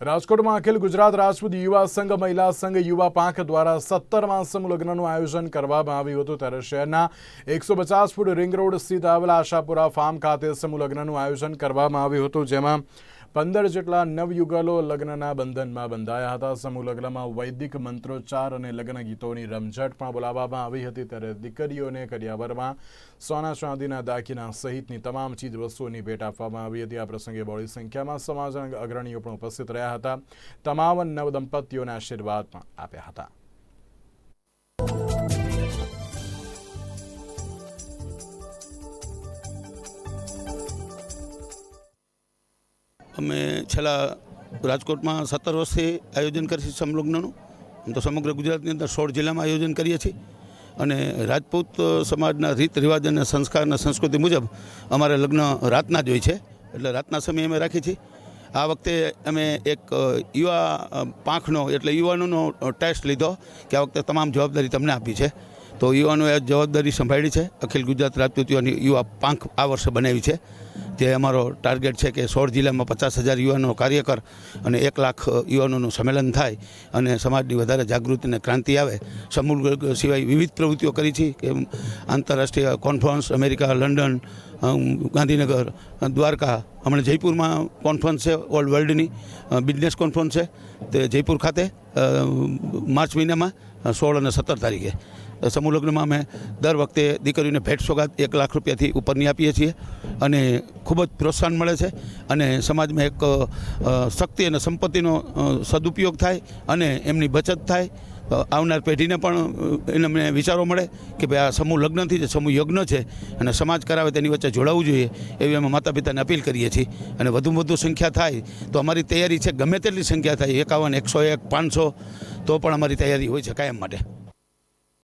રાજકોટમાં અખિલ ગુજરાત રાજપૂત યુવા સંઘ, મહિલા સંઘ, યુવા પાંખ દ્વારા સત્તરમાં સમૂહ લગ્નનું આયોજન કરવામાં આવ્યું હતું ત્યારે શહેરના એકસો પચાસ ફૂટ રિંગ રોડ સ્થિત આવેલા આશાપુરા ફાર્મ ખાતે સમૂહ લગ્નનું આયોજન કરવામાં આવ્યું હતું, જેમાં પંદર જેટલા નવયુગલો લગ્નના બંધનમાં બંધાયા હતા. સમૂહ લગ્નમાં વૈદિક મંત્રોચ્ચાર અને લગ્ન ગીતોની રમઝટ પણ બોલાવવામાં આવી હતી. ત્યારે દીકરીઓને કરિયાવરમાં સોના ચાંદીના દાગીના સહિતની તમામ ચીજ વસ્તુઓની ભેટ આપવામાં આવી હતી. આ પ્રસંગે બહોળી સંખ્યામાં સમાજના અગ્રણીઓ પણ ઉપસ્થિત રહ્યા હતા. તમામ નવ દંપતીઓને આશીર્વાદ પણ આપ્યા હતા. અમે છેલ્લા રાજકોટમાં સત્તર વર્ષથી આયોજન કરીએ છીએ સમલગ્નનું તો સમગ્ર ગુજરાતની અંદર સોળ જિલ્લામાં આયોજન કરીએ છીએ. અને રાજપૂત સમાજના રીત, રિવાજ અને સંસ્કાર અને સંસ્કૃતિ મુજબ અમારે લગ્ન રાતના જ હોય છે. એટલે રાતના સમયે અમે રાખીએ છીએ. આ વખતે અમે એક યુવા પાંખનો, એટલે યુવાનોનો ટેસ્ટ લીધો કે આ વખતે તમામ જવાબદારી તમને આપી છે. તો યુવાનોએ જવાબદારી સંભાળી છે. અખિલ ગુજરાત રાજપૂત યુવા પાંખ આ વર્ષે બનાવી છે. જે અમારો ટાર્ગેટ છે કે સોળ જિલ્લામાં પચાસ હજાર યુવાનો કાર્યકર અને એક લાખ યુવાનોનું સંમેલન થાય અને સમાજની વધારે જાગૃતિ અને ક્રાંતિ આવે. સમૂહ સિવાય વિવિધ પ્રવૃત્તિઓ કરી છે કે આંતરરાષ્ટ્રીય conference America, London Gandhinagar Dwarka. હમણાં જયપુરમાં કોન્ફરન્સ છે ઓલ વર્લ્ડની બિઝનેસ કોન્ફરન્સ છે તે જયપુર ખાતે માર્ચ મહિનામાં સોળ અને સત્તર તારીખે. સમૂહ લગ્નમાં અમે દર વખતે દીકરીઓને ભેટ સોગાદ એક લાખ રૂપિયાથી ઉપરની આપીએ છીએ અને ખૂબ જ પ્રોત્સાહન મળે છે અને સમાજમાં એક શક્તિ અને સંપત્તિનો સદુપયોગ થાય અને એમની બચત થાય. આવનાર પેઢીને પણ એને વિચારો મળે કે ભાઈ આ સમૂહ લગ્નથી જે સમૂહ યજ્ઞ છે અને સમાજ કરાવે તેની વચ્ચે જોડાવવું જોઈએ એવી અમે માતા પિતાને અપીલ કરીએ છીએ. અને વધુમાં વધુ સંખ્યા થાય તો અમારી તૈયારી છે, ગમે તેટલી સંખ્યા થાય, એકાવન, એકસો એક, પાંચસો, તો પણ અમારી તૈયારી હોય છે કાયમ માટે.